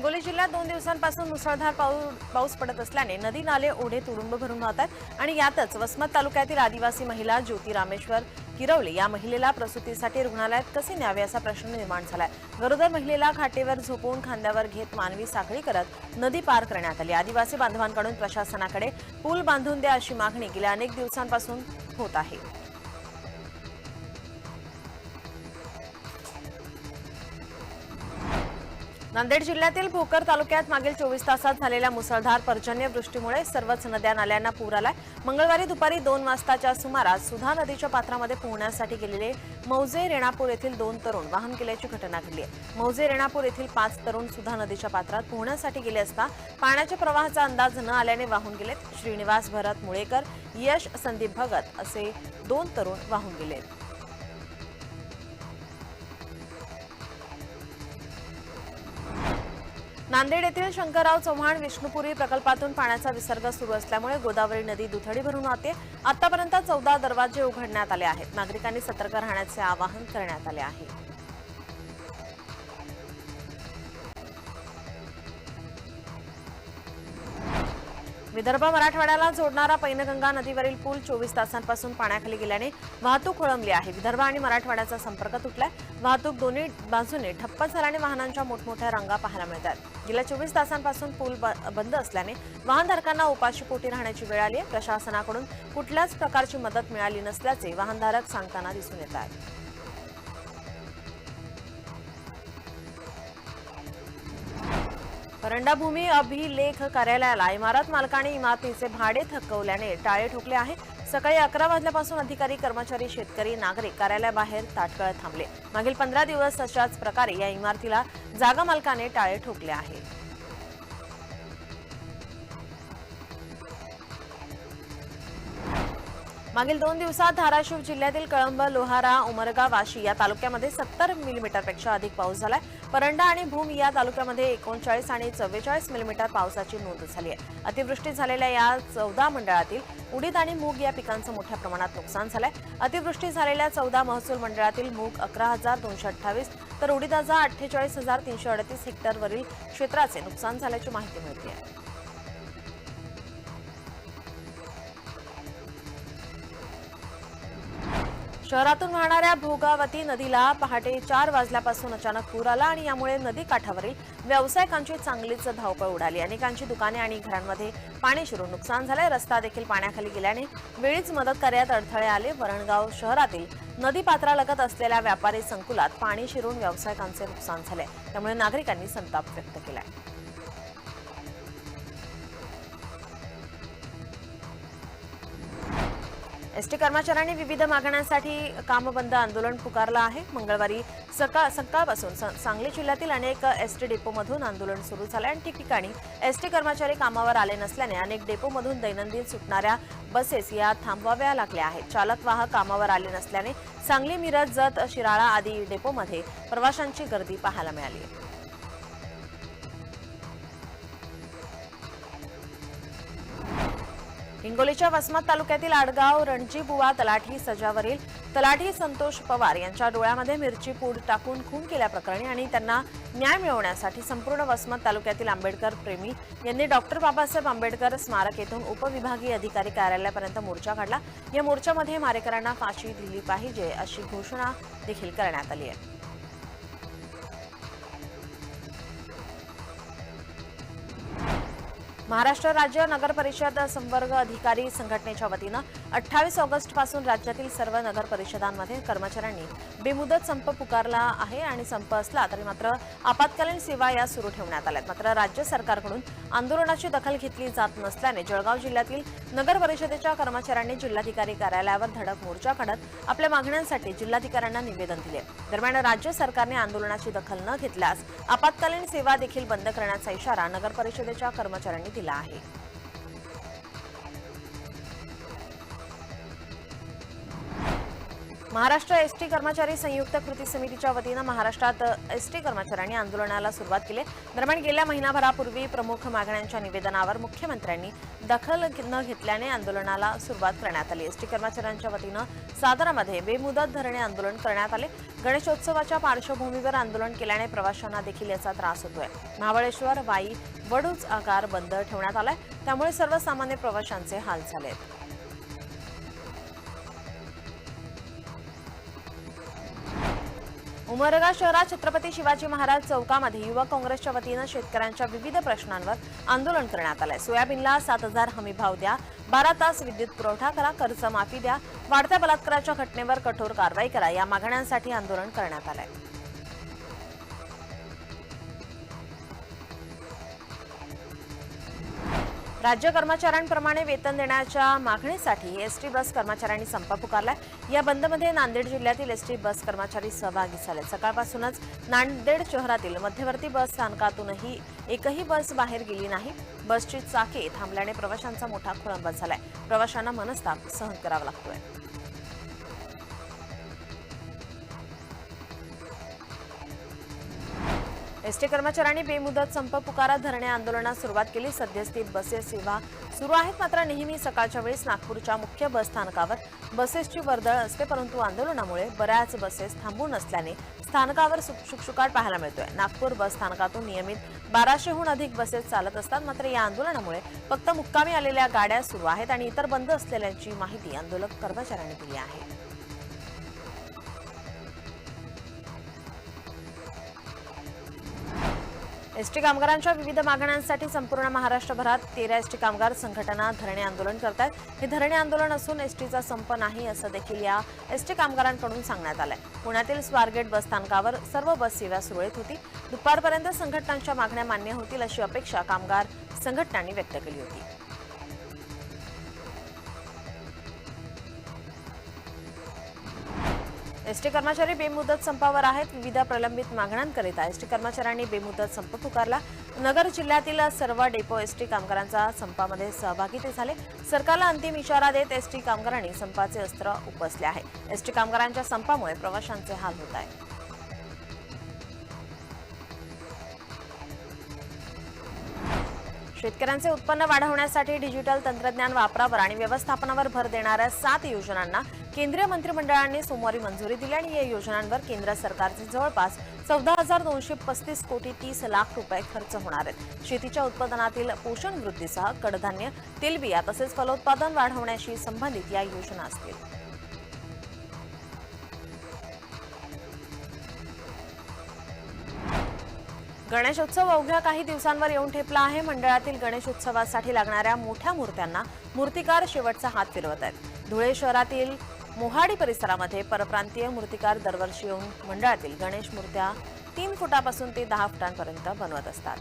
हिंगोली जिल्ह्यात दोन दिवसांपासून मुसळधार पाऊ- पाऊस पडत असल्याने नदी नाले ओढे तुडुंब भरून वाहतात आणि यातच वसमत तालुक्यातील आदिवासी महिला ज्योती रामेश्वर किरवले या महिलेला प्रसूतीसाठी रुग्णालयात कसे न्यावे असा प्रश्न निर्माण झालाय. गरोदर महिलेला खाटेवर झोपून खांद्यावर घेत मानवी साखळी करत नदी पार करण्यात आली. आदिवासी बांधवांकडून प्रशासनाकडे पूल बांधून द्या अशी मागणी गेल्या अनेक दिवसांपासून होत आहे. नांदेड जिल्ह्यातील भोकर तालुक्यात मागील चोवीस तासात झालेल्या मुसळधार पर्जन्यवृष्टीमुळे सर्वच नद्या नाल्यांना पूर आलाय. मंगळवारी दुपारी दोन वाजताच्या सुमारास सुधा नदीच्या पात्रामध्ये पोहण्यासाठी गेलेले मौजे रेणापूर येथील दोन तरुण वाहन गेल्याची घटना घडली आहे. मौजे रेणापूर येथील पाच तरुण सुधा नदीच्या पात्रात पोहण्यासाठी गेले असता पाण्याच्या प्रवाहाचा अंदाज न आल्याने वाहून गेलेत. श्रीनिवास भरत मुळेकर यश संदीप भगत असे दोन तरुण वाहून गेलेत. नांदेड येथील शंकरराव चव्हाण विष्णुपुरी प्रकल्पातून पाण्याचा विसर्ग सुरू असल्यामुळे गोदावरी नदी दुथडी भरून वाहते. आतापर्यंत चौदा दरवाजे उघडण्यात आले आहेत. नागरिकांनी सतर्क राहण्याचे आवाहन करण्यात आले आहे. विदर्भ मराठवाड्याला जोडणारा पैनगंगा नदीवरील पूल चोवीस तासांपासून पाण्याखाली गेल्याने वाहतूक खोळंबली आहे. विदर्भ आणि मराठवाड्याचा संपर्क तुटलाय. वाहतूक दोन्ही बाजूने ठप्प झाल्याने वाहनांच्या मोठमोठ्या रांगा पाहायला मिळतात. गेल्या चोवीस तासांपासून पूल ब- बंद असल्याने वाहनधारकांना उपाशी पोटी राहण्याची वेळ आली आहे. प्रशासनाकडून कुठल्याच प्रकारची मदत मिळाली नसल्याचे वाहनधारक सांगताना दिसून येत आहे परंडाभूमी अभिलेख कार्यालयाला इमारत मालकाने इमारतीचे भाडे थकवल्याने टाळे ठोकले आहे सकाळी अकरा वाजल्यापासून अधिकारी कर्मचारी शेतकरी नागरिक कार्यालयाबाहेर ताटकळत थांबले. मागील पंधरा दिवस अशाच प्रकारे या इमारतीला जागा मालकाने टाळे ठोकले आहे मागील दोन दिवसात धाराशिव जिल्ह्यातील कळंब लोहारा उमरगा वाशी या तालुक्यामध्ये सत्तर मिलीमीटरपेक्षा अधिक पाऊस झालाय. परंडा आणि भूम या तालुक्यामध्ये एकोणचाळीस आणि चव्वेचाळीस मिलीमीटर पावसाची नोंद झाली आहे अतिवृष्टी झालेल्या या चौदा मंडळातील उडीद आणि मूग या पिकांचं मोठ्या प्रमाणात नुकसान झालंय. अतिवृष्टी झालेल्या चौदा महसूल मंडळातील मूग अकरा हजार दोनशे अठ्ठावीस तर उडीदाचा अठ्ठेचाळीस हजार तीनशे अडतीस हेक्टरवरील क्षेत्राचे नुकसान झाल्याची माहिती मिळते आहे शहरातून वाहणाऱ्या भोगावती नदीला पहाटे चार वाजल्यापासून अचानक पूर आला आणि यामुळे नदी काठावरील व्यावसायिकांची चांगलीच धावपळ उडाली. अनेकांची दुकाने आणि घरांमध्ये पाणी शिरून नुकसान झालंय. रस्ता देखील पाण्याखाली गेल्याने वेळीच मदत कार्यात अडथळे आले. वरणगाव शहरातील नदी पात्रालगत असलेल्या व्यापारी संकुलात पाणी शिरून व्यावसायिकांचे नुकसान झाले त्यामुळे नागरिकांनी संताप व्यक्त केलाय. एसटी कर्मचाऱ्यांनी विविध मागण्यांसाठी कामबंद आंदोलन पुकारलं आहे. मंगळवारी सकाळ सकाळपासून स- सांगली जिल्ह्यातील अनेक एसटी डेपोमधून आंदोलन सुरू झालं आणि ठिकठिकाणी एसटी कर्मचारी कामावर आले नसल्याने अनेक डेपोमधून दैनंदिन सुटणाऱ्या बसेस या थांबवाव्या लागल्या आहेत. चालक वाहक कामावर आले नसल्याने सांगली मिरज जत शिराळा आदी डेपोमध्ये प्रवाशांची गर्दी पाहायला मिळाली. आहे हिंगोलीच्या वसमत तालुक्यातील आडगाव रणजीबुवा तलाठी सजावरील तलाठी संतोष पवार यांच्या डोळ्यामध्ये मिरची पूड टाकून खून केल्याप्रकरणी आणि त्यांना न्याय मिळवण्यासाठी संपूर्ण वसमत तालुक्यातील आंबेडकर प्रेमी यांनी डॉक्टर बाबासाहेब आंबेडकर स्मारक येथून उपविभागीय अधिकारी कार्यालयापर्यंत मोर्चा काढला. या मोर्चामध्ये मारेकरांना फाशी दिली पाहिजे अशी घोषणा देखील करण्यात आली आहे. महाराष्ट्र राज्य नगर परिषद संवर्ग अधिकारी संघटनेच्या वतीनं अठ्ठावीस ऑगस्टपासून राज्यातील सर्व नगर परिषदांमध्ये कर्मचाऱ्यांनी बेमुदत संप पुकारला आहे आणि संप असला तरी मात्र आपत्कालीन सेवा या सुरू ठेवण्यात आल्यात. मात्र राज्य सरकारकडून आंदोलनाची दखल घेतली जात नसल्याने जळगाव जिल्ह्यातील नगर परिषदेच्या कर्मचाऱ्यांनी जिल्हाधिकारी कार्यालयावर धडक मोर्चा काढत आपल्या मागण्यांसाठी जिल्हाधिकाऱ्यांना निवेदन दिले. दरम्यान राज्य सरकारने आंदोलनाची दखल न घेतल्यास आपत्कालीन सेवा देखील बंद करण्याचा इशारा नगर परिषदेच्या कर्मचाऱ्यांनी दिला आहे. महाराष्ट्र एस टी कर्मचारी संयुक्त कृती समितीच्या वतीनं महाराष्ट्रात एस टी कर्मचाऱ्यांनी आंदोलनाला सुरुवात केली. दरम्यान गेल्या महिनाभरापूर्वी प्रमुख मागण्यांच्या निवेदनावर मुख्यमंत्र्यांनी दखल न घेतल्याने आंदोलनाला सुरुवात करण्यात आली. एस टी कर्मचाऱ्यांच्या वतीनं सातारामध्ये बेमुदत धरणे आंदोलन करण्यात आले. गणेशोत्सवाच्या पार्श्वभूमीवर आंदोलन केल्याने प्रवाशांना देखील याचा त्रास होतोय. महाबळेश्वर वाई वडूच आकार बंद ठेवण्यात आलाय. त्यामुळे सर्वसामान्य प्रवाशांचे हाल झाले उमरगा शहरात छत्रपती शिवाजी महाराज चौकामध्ये युवक काँग्रेसच्या वतीनं शेतकऱ्यांच्या विविध प्रश्नांवर आंदोलन करण्यात आलंय. सोयाबीनला सात हजार हमी भाव द्या बारा तास विद्युत पुरवठा करा कर्जमाफी द्या वाढत्या बलात्काराच्या घटनेवर कठोर कारवाई करा या मागण्यांसाठी आंदोलन करण्यात आलंय. राज्य कर्मचाऱ्यांप्रमाणे वेतन देण्याच्या मागणीसाठी एसटी बस कर्मचाऱ्यांनी संप पुकारलाय. या बंदमध्ये नांदेड जिल्ह्यातील एसटी बस कर्मचारी सहभागी झाले सकाळपासूनच नांदेड शहरातील मध्यवर्ती बस स्थानकातूनही एकही बस बाहेर गेली नाही. बसची चाके थांबल्याने प्रवाशांचा मोठा खोळंबा झालाय. प्रवाशांना मनस्ताप सहन करावा लागतोय. एसटी कर्मचाऱ्यांनी बेमुदत संप पुकारा धरणे आंदोलनास सुरुवात केली. सद्यस्थित बसेस सेवा सुरू आहेत. मात्र नेहमी सकाळच्या वेळेस नागपूरच्या मुख्य बस स्थानकावर बसेसची वर्दळ असते. परंतु आंदोलनामुळे बऱ्याच बसेस थांबून असल्याने स्थानकावर शुकशुकाट पाहायला मिळतोय. नागपूर बस स्थानकातून नियमित बाराशेहून अधिक बसेस चालत असतात. मात्र या आंदोलनामुळे फक्त मुक्कामी आलेल्या गाड्या सुरू आहेत आणि इतर बंद असलेल्यांची माहिती आंदोलक कर्मचाऱ्यांनी दिली आहे. एसटी कामगारांच्या विविध मागण्यांसाठी संपूर्ण महाराष्ट्रभरात तेरा एसटी कामगार संघटना धरणे आंदोलन करत आहेत हे धरणे आंदोलन असून एसटीचा संप नाही असं देखील या एसटी कामगारांकडून सांगण्यात आलंय. पुण्यातील स्वारगेट बस स्थानकावर सर्व बस सेवा सुरळीत होती. दुपारपर्यंत संघटनांच्या मागण्या मान्य होतील अशी अपेक्षा कामगार संघटनांनी व्यक्त केली होती. एसटी कर्मचारी बेमुदत संपावर आहेत. विविध प्रलंबित मागण्यांकरिता एसटी कर्मचाऱ्यांनी बेमुदत संप पुकारला. नगर जिल्ह्यातील सर्व डेपो एसटी कामगारांचा संपामध्ये सहभागी ते झाले. सरकारला अंतिम इशारा देत एसटी कामगारांनी संपाचे अस्त्र उपसले आहे. एसटी कामगारांच्या संपामुळे प्रवाशांचे हाल होत आहेत शेतकऱ्यांचे उत्पन्न वाढवण्यासाठी डिजिटल तंत्रज्ञान वापरावर आणि व्यवस्थापनावर भर देणाऱ्या सात योजनांना केंद्रीय मंत्रिमंडळाने सोमवारी मंजुरी दिली आणि या योजनांवर केंद्र सरकारचे जवळपास चौदा हजार दोनशे पस्तीस कोटी तीस लाख रुपये खर्च होणार आहेत. शेतीच्या उत्पादनातील पोषण वृद्धीसह कडधान्य तेलबिया तसेच फलोत्पादन वाढवण्याशी संबंधित या योजना असतील. गणेशोत्सव अवघ्या काही दिवसांवर येऊन ठेपला आहे. मंडळातील गणेशोत्सवासाठी लागणाऱ्या मोठ्या मूर्त्यांना मूर्तिकार शेवटचा हात फिरवत आहेत. धुळे शहरातील मोहाडी परिसरामध्ये परप्रांतीय मूर्तिकार दरवर्षी येऊन मंडळातील गणेश मूर्त्या तीन फुटापासून ते दहा फुटांपर्यंत बनवत असतात.